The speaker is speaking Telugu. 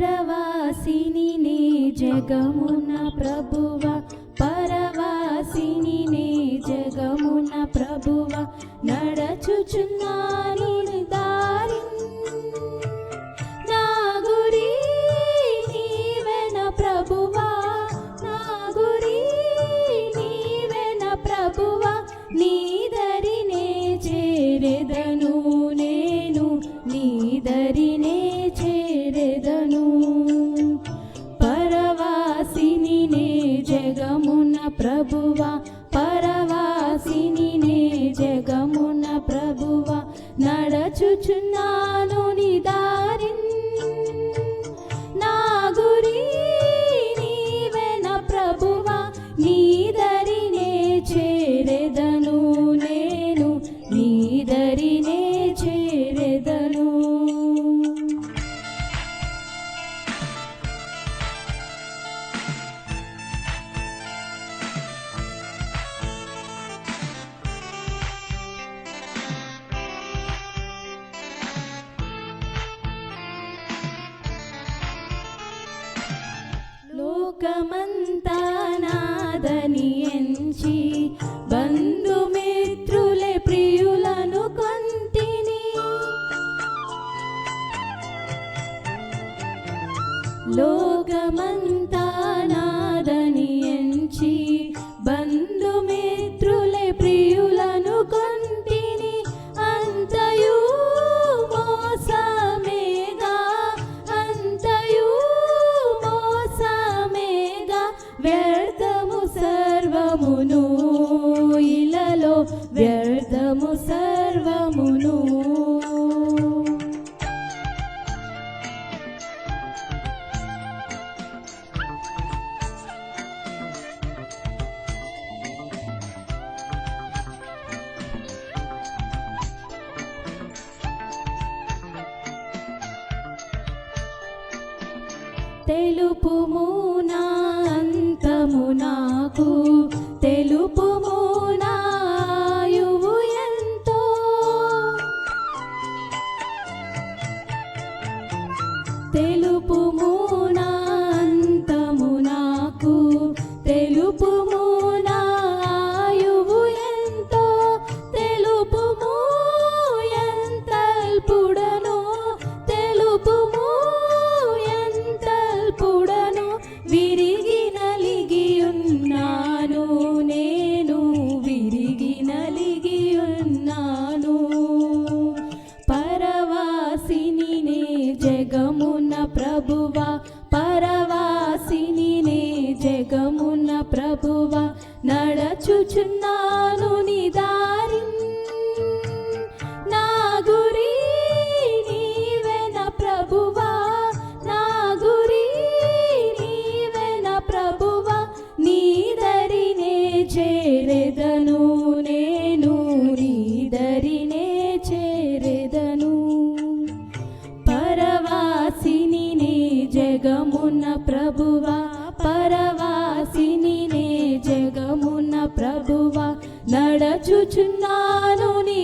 పరవాసిని నే జగమున ప్రభువ పరవాసిని నే జగమున ప్రభువ నడచుచున్నాను దారి నా గురి నీవెన ప్రభువా నా గురి నీవెన ప్రభువా నీ దరినే చేరెదరి లోకమంతా నాదని ఎంచి బంధుమిత్రులే ప్రియులను కొంతిని లోకమంతా వ్యర్థము సర్వమును. తెలుపుము నా అంతమునకు తెలుపు మూనా నాకు. తెలుపు నడచుచున్నాను నీ